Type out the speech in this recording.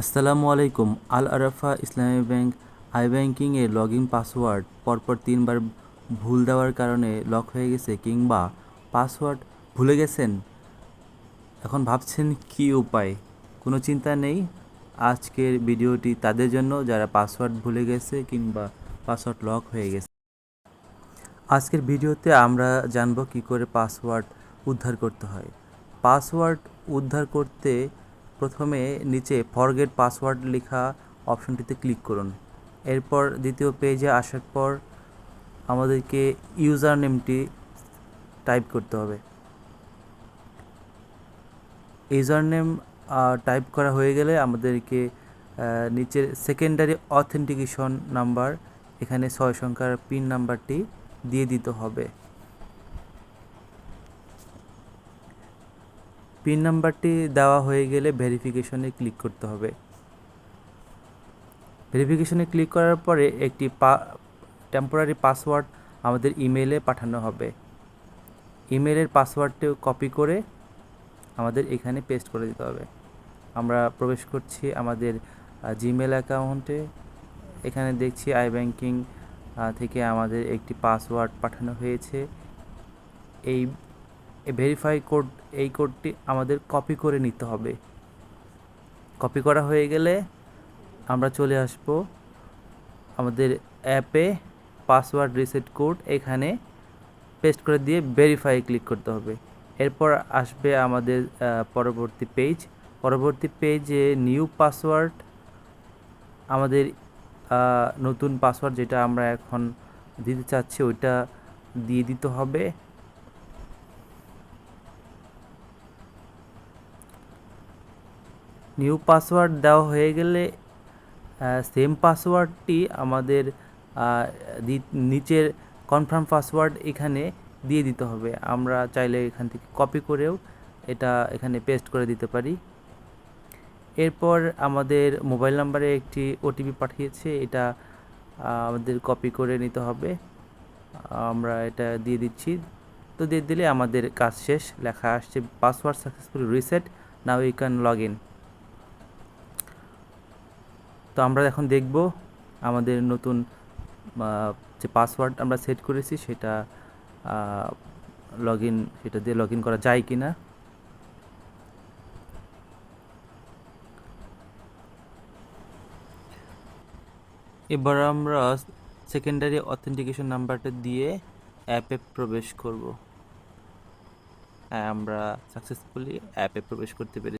আসসালামু আলাইকুম, Al Arafah Islami bank I ব্যাংকিংয়ে লগ ইন পাসওয়ার্ড পরপর তিনবার ভুল দেওয়ার কারণে লক হয়ে গেছে কিংবা পাসওয়ার্ড ভুলে গেছেন? এখন ভাবছেন কী উপায়? কোনো চিন্তা নেই? আজকের ভিডিওটি তাদের জন্য যারা পাসওয়ার্ড ভুলে গেছে কিংবা পাসওয়ার্ড লক হয়ে গেছে। আজকের ভিডিওতে আমরা জানব কি করে পাসওয়ার্ড উদ্ধার করতে হয়। পাসওয়ার্ড উদ্ধার করতে প্রথমে নিচে ফরগেট পাসওয়ার্ড লেখা অপশনটিতে ক্লিক করুন। এরপর দ্বিতীয় পেজে আসার পর আমাদেরকে ইউজার নেমটি টাইপ করতে হবে। ইউজার নেম টাইপ করা হয়ে গেলে আমাদেরকে নিচের সেকেন্ডারি অথেন্টিকেশন নাম্বার এখানে ছয় সংখ্যার পিন নাম্বারটি দিয়ে দিতে হবে। পিন নাম্বারটি দেওয়া হয়ে গেলে ভেরিফিকেশনে ক্লিক করতে হবে। ভেরিফিকেশনে ক্লিক করার পরে একটি পা টেম্পোরারি পাসওয়ার্ড আমাদের ইমেলে পাঠানো হবে। ইমেলের পাসওয়ার্ডটি কপি করে আমাদের এখানে পেস্ট করে দিতে হবে। আমরা প্রবেশ করছি আমাদের জিমেল অ্যাকাউন্টে এখানে দেখছি আই ব্যাংকিং থেকে আমাদের একটি পাসওয়ার্ড পাঠানো হয়েছে। এই ভেরিফাই কোড এই কোডটি আমাদের কপি করে নিতে হবে। কপি করা হয়ে গেলে আমরা চলে আসব আমাদের অ্যাপে পাসওয়ার্ড রিসেট কোড এখানে পেস্ট করে দিয়ে ভেরিফাই ক্লিক করতে হবে। এরপর আসবে আমাদের পরবর্তী পেজ পরবর্তী পেজে নিউ পাসওয়ার্ড আমাদের নতুন পাসওয়ার্ড যেটা আমরা এখন দিতে চাচ্ছি ওইটা দিয়ে দিতে হবে। নিউ পাসওয়ার্ড দেওয়া হয়ে গেলে সেম পাসওয়ার্ডটি আমাদের নিচের কনফার্ম পাসওয়ার্ড এখানে দিয়ে দিতে হবে। আমরা চাইলে এখান থেকে কপি করেও এটা এখানে পেস্ট করে দিতে পারি। এরপর আমাদের মোবাইল নাম্বারে একটি ওটিপি পাঠিয়েছে, এটা আমাদের কপি করে নিতে হবে। আমরা এটা দিয়ে দিচ্ছি। তো দিয়ে দিলে আমাদের কাজ শেষ, লেখা আসছে password successful reset now you can log in তো আমরা এখন দেখব আমাদের নতুন যে পাসওয়ার্ড আমরা সেট করেছি সেটা লগ ইন সেটা দিয়ে লগ ইন করা যায় কি না এবার আমরা সেকেন্ডারি অথেন্টিকেশন নাম্বারটা দিয়ে অ্যাপে প্রবেশ করব। হ্যাঁ আমরা সাকসেসফুলি অ্যাপে প্রবেশ করতে পেরেছি।